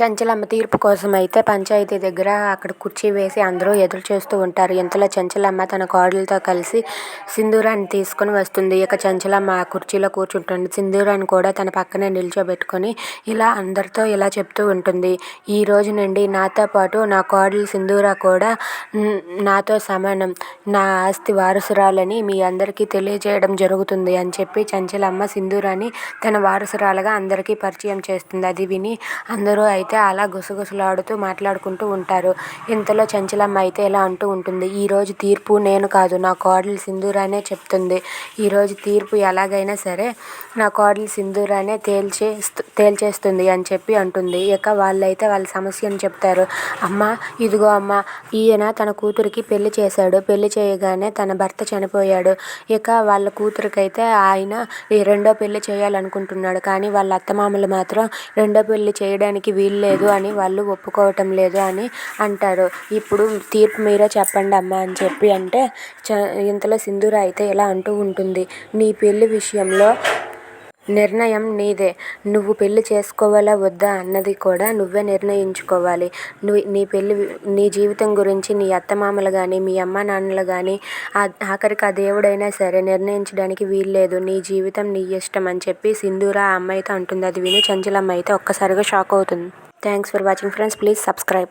చంచలమ్మ తీర్పు కోసం అయితే పంచాయతీ దగ్గర అక్కడ కుర్చీ వేసి అందరూ ఎదురు చూస్తూ ఉంటారు. ఇంతలో చంచలమ్మ తన కోడలతో కలిసి సింధూరాన్ని తీసుకొని వస్తుంది. ఇక చంచలమ్మ ఆ కుర్చీలో కూర్చుంటుంది. సింధూరాన్ని కూడా తన పక్కనే నిల్చోబెట్టుకొని ఇలా అందరితో ఇలా చెప్తూ ఉంటుంది. ఈ రోజు నుండి నాతో పాటు నా కోడలు సింధూర కూడా నాతో సమానం. నా ఆస్తి వారసురాలని మీ అందరికీ తెలియజేయడం జరుగుతుంది అని చెప్పి చంచలమ్మ సింధూరాన్ని తన వారసురాలుగా అందరికీ పరిచయం చేస్తుంది. అది విని అందరూ అయితే అయితే అలా గుసగుసలాడుతూ మాట్లాడుకుంటూ ఉంటారు. ఇంతలో చంచలమ్మ అయితే ఇలా అంటూ ఉంటుంది. ఈరోజు తీర్పు నేను కాదు నా కోడలు సింధూరానే చెప్తుంది. ఈరోజు తీర్పు ఎలాగైనా సరే నా కోడలు సింధూరానే తేల్చే తేల్చేస్తుంది అని చెప్పి అంటుంది. ఇక వాళ్ళైతే వాళ్ళ సమస్యను చెప్తారు. అమ్మ ఇదిగో అమ్మ ఈయన తన కూతురికి పెళ్ళి చేశాడు. పెళ్ళి చేయగానే తన భర్త చనిపోయాడు. ఇక వాళ్ళ కూతురికైతే ఆయన ఈ రెండో పెళ్ళి చేయాలనుకుంటున్నాడు. కానీ వాళ్ళ అత్తమామలు మాత్రం రెండో పెళ్ళి చేయడానికి వీలు లేదు అని వాళ్ళు ఒప్పుకోవటం లేదు అని అంటారు. ఇప్పుడు తీర్పు మీరే చెప్పండి అమ్మా అని చెప్పి అంటే చ ఇంతలో సింధూర అయితే ఇలా అంటూ ఉంటుంది. నీ పెళ్ళి విషయంలో నిర్ణయం నీదే. నువ్వు పెళ్ళి చేసుకోవాలా వద్దా అన్నది కూడా నువ్వే నిర్ణయించుకోవాలి. నువ్వు నీ పెళ్ళి నీ జీవితం గురించి నీ అత్తమామలు కానీ మీ అమ్మ నాన్నలు కానీ ఆఖరికి ఆ దేవుడైనా సరే నిర్ణయించడానికి వీల్లేదు. నీ జీవితం నీ ఇష్టం అని చెప్పి సింధూర ఆ అమ్మాయితో అంటుంది. అది విని చంచలమ్మ అయితే ఒక్కసారిగా షాక్ అవుతుంది. Thanks for watching friends. Please subscribe.